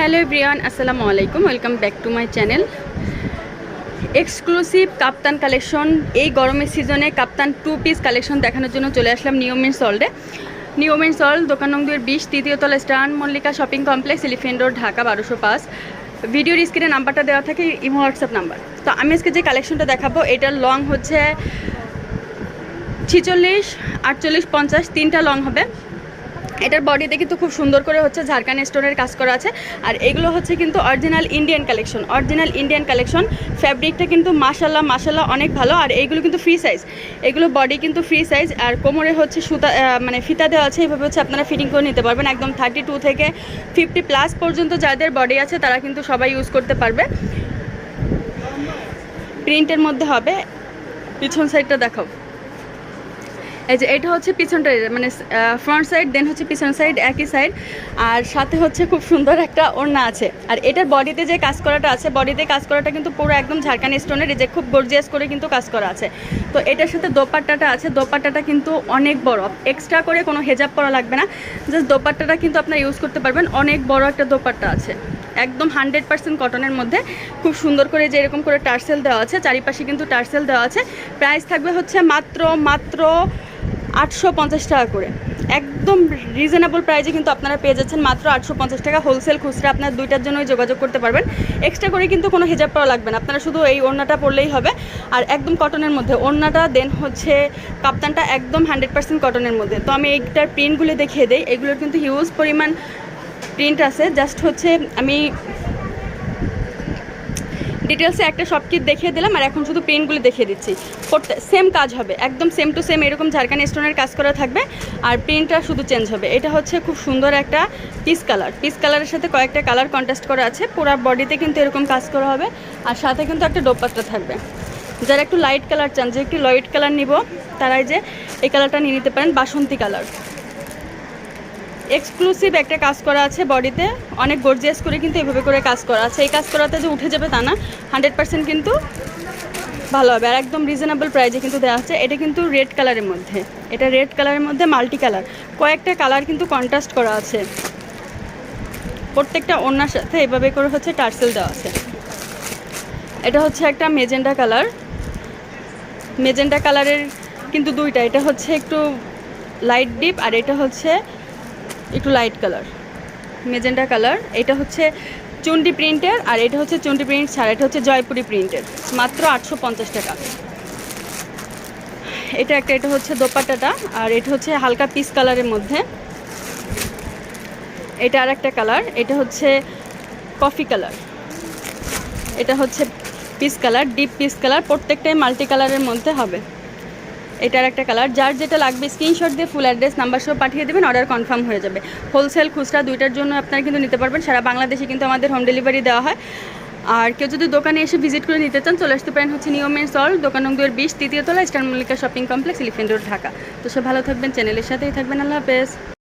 Hello Brian আসসালামু আলাইকুম। Welcome back to my channel. Exclusive kaftan collection এই গরমের সিজনে কাপ্তান টু পিস কালেকশন দেখানোর জন্য চলে আসলাম নিয়মের সল্টে নিয়মের সল দোকান নং দুয়ের বিশ, তৃতীয় তলা star Mallika shopping complex elephant road Dhaka বারোশো পাঁচ। ভিডিওর স্ক্রিনে নাম্বারটা দেওয়া থাকে ইমো হোয়াটসঅ্যাপ নাম্বার তো আমি আজকে যে কালেকশনটা দেখাবো, এটার লং হচ্ছে ছিচল্লিশ, আটচল্লিশ, পঞ্চাশ, তিনটা লং হবে। এটার বডিতে কিন্তু খুব সুন্দর করে হচ্ছে ঝাড়খান স্টোনের কাজ করা আছে। আর এগুলো হচ্ছে কিন্তু original Indian collection original Indian collection ফ্যাব্রিকটা কিন্তু মাসাল্লাহ মাসাল্লাহ অনেক ভালো। আর এইগুলো কিন্তু ফ্রি সাইজ এগুলো বডি কিন্তু ফ্রি সাইজ আর কোমরে হচ্ছে সুতা মানে ফিতা দেওয়া আছে। এইভাবে হচ্ছে আপনারা ফিটিং করে নিতে পারবেন। একদম থার্টি টু থেকে ফিফটি প্লাস পর্যন্ত যাদের বডি আছে, তারা কিন্তু সবাই ইউজ করতে পারবে। প্রিন্টের মধ্যে হবে। পিছন সাইডটা দেখাও। এই যে এটা হচ্ছে পিছনটা মানে ফ্রন্ট সাইড দেন হচ্ছে পিছন সাইড একই সাইড আর সাথে হচ্ছে খুব সুন্দর একটা ওড়না আছে। আর এটার বডিতে যে কাজ করাটা আছে বডিতে কাজ করাটা কিন্তু পুরো একদম ঝাড়খানি স্টোনের যে খুব গর্জিয়াস করে কিন্তু কাজ করা আছে। তো এটার সাথে দোপাট্টাটা আছে, দোপাট্টাটা কিন্তু অনেক বড়। এক্সট্রা করে কোনো হেজাব পরা লাগবে না। জাস্ট দোপাট্টাটা কিন্তু আপনারা ইউজ করতে পারবেন। অনেক বড় একটা দোপাট্টা আছে। একদম হান্ড্রেড পার্সেন্ট কটনের মধ্যে। খুব সুন্দর করে যে এরকম করে টার্সেল দেওয়া আছে, চারিপাশে কিন্তু টার্সেল দেওয়া আছে। প্রাইস থাকবে হচ্ছে মাত্র মাত্র আটশো পঞ্চাশ টাকা করে। একদম রিজনেবল প্রাইসে কিন্তু আপনারা পেয়ে যাচ্ছেন মাত্র আটশো পঞ্চাশ টাকা হোলসেল খুচরা। আপনার দুইটার জন্যই যোগাযোগ করতে পারবেন। এক্সট্রা করে কিন্তু কোনো হিজাব পাওয়া লাগবে না। আপনারা শুধু এই ওড়নাটা পরলেই হবে। আর একদম কটনের মধ্যে। ওড়নাটা দেন হচ্ছে কাপ্তানটা একদম হান্ড্রেড পার্সেন্ট কটনের মধ্যে। তো আমি এইটার প্রিন্টগুলো দেখিয়ে দিই। এগুলোর কিন্তু হিউজ পরিমাণ প্রিন্ট আছে। জাস্ট হচ্ছে আমি ডিটেলসে একটা সব কিট দেখিয়ে দিলাম আর এখন শুধু প্রিন্টগুলো দেখিয়ে দিচ্ছি। করতে সেম কাজ হবে, একদম সেম টু সেম এরকম ঝাড়খান স্টোনের কাজ করা থাকবে আর পেনটা শুধু চেঞ্জ হবে। এটা হচ্ছে খুব সুন্দর একটা পিস কালার পিস কালারের সাথে কয়েকটা কালার কন্ট্রাস্ট করা আছে, পুরো বডিতে কিন্তু এরকম কাজ করা হবে আর সাথে কিন্তু একটা ডোপাট্টা থাকবে। যারা একটু লাইট কালার চান, যে একটু লাইট কালার নিব, তারাই যে এই কালারটা নিয়ে নিতে পারেন, বাসন্তী কালার এক্সক্লুসিভ একটা কাজ করা আছে বডিতে অনেক গর্জিয়াস করে কিন্তু এভাবে করে কাজ করা আছে। এই কাজ করাতে যে উঠে যাবে তা না হান্ড্রেড পার্সেন্ট কিন্তু ভালো হবে। আর একদম রিজনেবল প্রাইসে কিন্তু দেওয়া হচ্ছে এটা কিন্তু রেড কালারের মধ্যে। এটা রেড কালারের মধ্যে মাল্টি কালার কয়েকটা কালার কিন্তু কন্ট্রাস্ট করা আছে। প্রত্যেকটা ওনার সাথে এভাবে করে হচ্ছে টার্সেল দেওয়া আছে। এটা হচ্ছে একটা মেজেন্ডা কালার মেজেন্ডা কালারের কিন্তু দুইটা। এটা হচ্ছে একটু লাইট ডিপ আর এটা হচ্ছে একটু লাইট কালার মেজেন্ডা কালার এটা হচ্ছে চুন্ডি প্রিন্টের আর এটা হচ্ছে চুন্ডি প্রিন্ট ছাড়া, এটা হচ্ছে জয়পুরি প্রিন্টের মাত্র আটশো পঞ্চাশ টাকা। এটা একটা, এটা হচ্ছে দোপাট্টাটা আর এটা হচ্ছে হালকা পিস কালারের মধ্যে। এটা আর একটা কালার এটা হচ্ছে কফি কালার এটা হচ্ছে peach colour deep peach colour প্রত্যেকটাই মাল্টি কালারের মধ্যে হবে। এটার একটা কালার। যার যেটা লাগবে স্ক্রিনশট দিয়ে ফুল অ্যাড্রেস নাম্বার সব পাঠিয়ে দেবেন অর্ডার কনফার্ম হয়ে যাবে। হোলসেল খুচরা দুইটার জন্য আপনারা কিন্তু নিতে পারবেন। সারা বাংলাদেশে কিন্তু আমাদের হোম ডেলিভারি দেওয়া হয়। আর কেউ যদি দোকানে এসে ভিজিট করে নিতে চান, চলে আসতে পারেন হচ্ছে নিয়মের সল দোকান দুয়ের বিশ, তৃতীয় তলা star Mallika shopping complex elephant road Dhaka. তো সে ভালো থাকবেন চ্যানেলের সাথেই থাকবেন। আল্লাহ হাফেজ।